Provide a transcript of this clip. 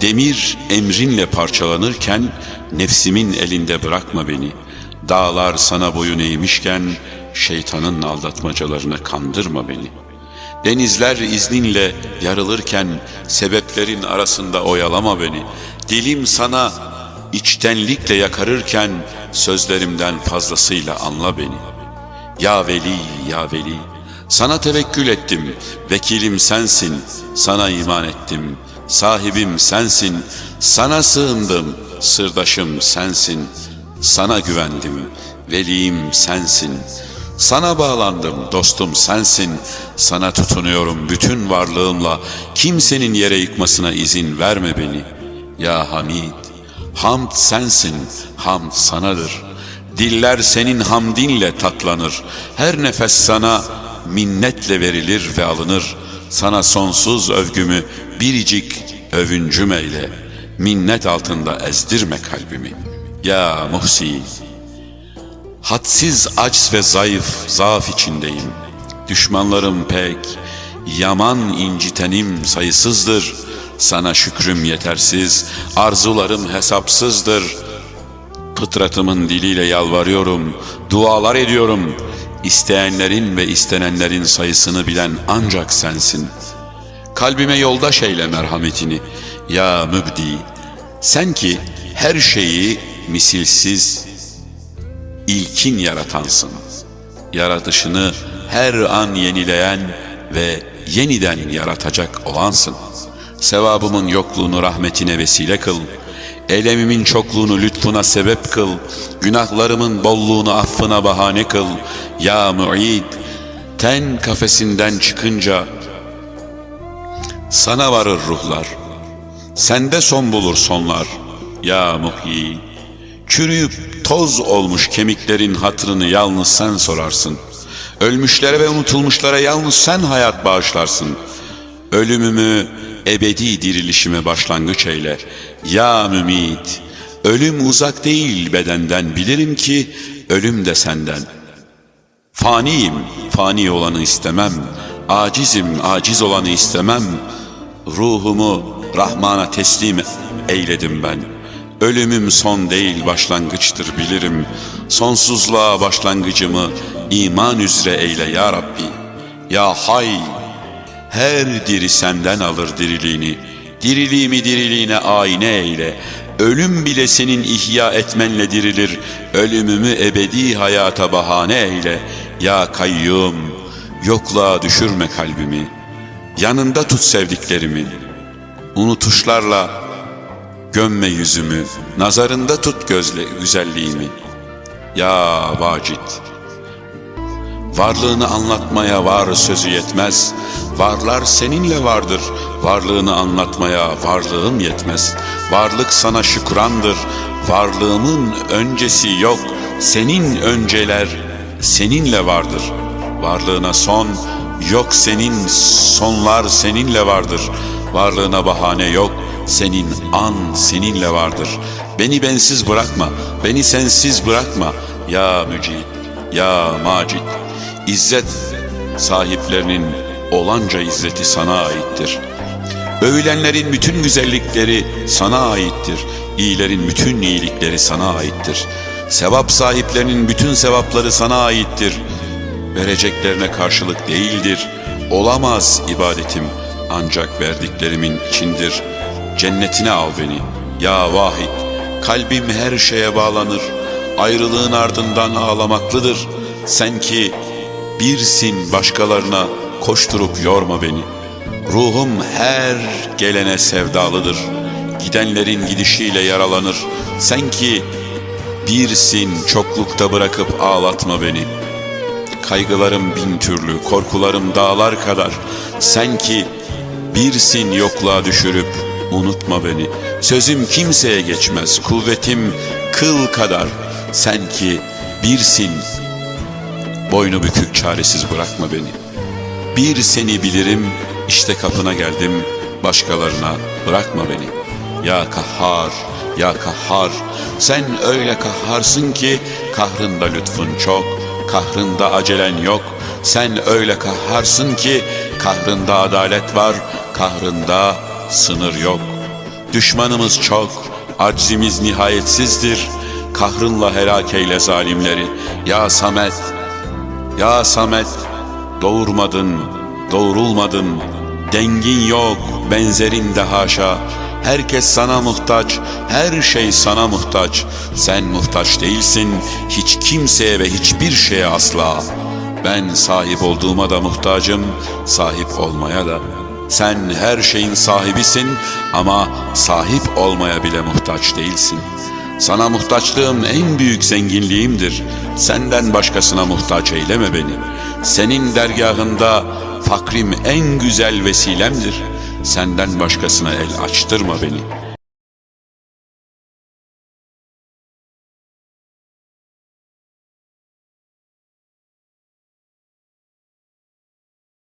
Demir emrinle parçalanırken nefsimin elinde bırakma beni. Dağlar sana boyun eğmişken şeytanın aldatmacalarına kandırma beni. Denizler izninle yarılırken sebeplerin arasında oyalama beni. Dilim sana içtenlikle yakarırken sözlerimden fazlasıyla anla beni. Ya Veli, Ya Veli, sana tevekkül ettim, vekilim sensin, sana iman ettim, sahibim sensin, sana sığındım, sırdaşım sensin, sana güvendim, veliyim sensin, sana bağlandım, dostum sensin, sana tutunuyorum bütün varlığımla, kimsenin yere yıkmasına izin verme beni. Ya Hamid, hamd sensin, hamd sanadır.'' Diller senin hamdinle tatlanır. Her nefes sana minnetle verilir ve alınır. Sana sonsuz övgümü biricik övüncüm eyle. Minnet altında ezdirme kalbimi. Ya Muhsi, hadsiz aciz ve zayıf, zaaf içindeyim. Düşmanlarım pek, yaman incitenim sayısızdır. Sana şükrüm yetersiz, arzularım hesapsızdır.'' Fıtratımın diliyle yalvarıyorum, dualar ediyorum. İsteyenlerin ve istenenlerin sayısını bilen ancak sensin. Kalbime yoldaş eyle merhametini. Ya mübdi, sen ki her şeyi misilsiz, ilkin yaratansın. Yaratışını her an yenileyen ve yeniden yaratacak olansın. Sevabımın yokluğunu rahmetine vesile kıl.'' Elemimin çokluğunu lütfuna sebep kıl. Günahlarımın bolluğunu affına bahane kıl. Ya mu'id, ten kafesinden çıkınca sana varır ruhlar. Sende son bulur sonlar. Ya muhyi, çürüyüp toz olmuş kemiklerin hatrını yalnız sen sorarsın. Ölmüşlere ve unutulmuşlara yalnız sen hayat bağışlarsın. Ölümümü ebedi dirilişime başlangıç eyle. Ya mümit, ölüm uzak değil bedenden, bilirim ki ölüm de senden. Faniyim, fani olanı istemem, acizim, aciz olanı istemem. Ruhumu Rahman'a teslim eyledim ben. Ölümüm son değil başlangıçtır bilirim. Sonsuzluğa başlangıcımı iman üzere eyle ya Rabbi. Ya Hay, her diri senden alır diriliğini. Diriliğimi diriliğine ayine eyle. Ölüm bile senin ihya etmenle dirilir. Ölümümü ebedi hayata bahane eyle. Ya kayyum, yokluğa düşürme kalbimi. Yanında tut sevdiklerimi. Unutuşlarla gömme yüzümü. Nazarında tut gözle güzelliğimi. Ya vacit, Varlığını anlatmaya var sözü yetmez. Varlar seninle vardır. Varlığını anlatmaya varlığım yetmez. Varlık sana şükrandır. Varlığımın öncesi yok. Senin önceler seninle vardır. Varlığına son yok senin sonlar seninle vardır. Varlığına bahane yok. Senin an seninle vardır. Beni bensiz bırakma. Beni sensiz bırakma. Ya Mücid, ya Macid. İzzet sahiplerinin olanca izzeti sana aittir. Övülenlerin bütün güzellikleri sana aittir. İyilerin bütün iyilikleri sana aittir. Sevap sahiplerinin bütün sevapları sana aittir. Vereceklerine karşılık değildir. Olamaz ibadetim ancak verdiklerimin içindir. Cennetine al beni. Ya vahid, kalbim her şeye bağlanır. Ayrılığın ardından ağlamaklıdır. Sen ki birsin başkalarına koşturup yorma beni. Ruhum her gelene sevdalıdır. Gidenlerin gidişiyle yaralanır. Sen ki birsin çoklukta bırakıp ağlatma beni. Kaygılarım bin türlü, korkularım dağlar kadar. Sen ki birsin yokluğa düşürüp unutma beni. Sözüm kimseye geçmez, kuvvetim kıl kadar. Sen ki birsin Boynu bükük çaresiz bırakma beni. Bir seni bilirim, işte kapına geldim, başkalarına bırakma beni. Ya kahhar, ya kahhar, sen öyle kahharsın ki kahrında lütfun çok, kahrında acelen yok. Sen öyle kahharsın ki kahrında adalet var, kahrında sınır yok. Düşmanımız çok, aczimiz nihayetsizdir. Kahrınla helak eyle zalimleri. Ya Samet, ya Samet, doğurmadın, doğurulmadın. Dengin yok, benzerin de haşa. Herkes sana muhtaç, her şey sana muhtaç. Sen muhtaç değilsin, hiç kimseye ve hiçbir şeye asla. Ben sahip olduğuma da muhtacım, sahip olmaya da. Sen her şeyin sahibisin ama sahip olmaya bile muhtaç değilsin. Sana muhtaçlığım en büyük zenginliğimdir. Senden başkasına muhtaç eyleme beni. Senin dergahında fakrim en güzel vesilemdir. Senden başkasına el açtırma beni.''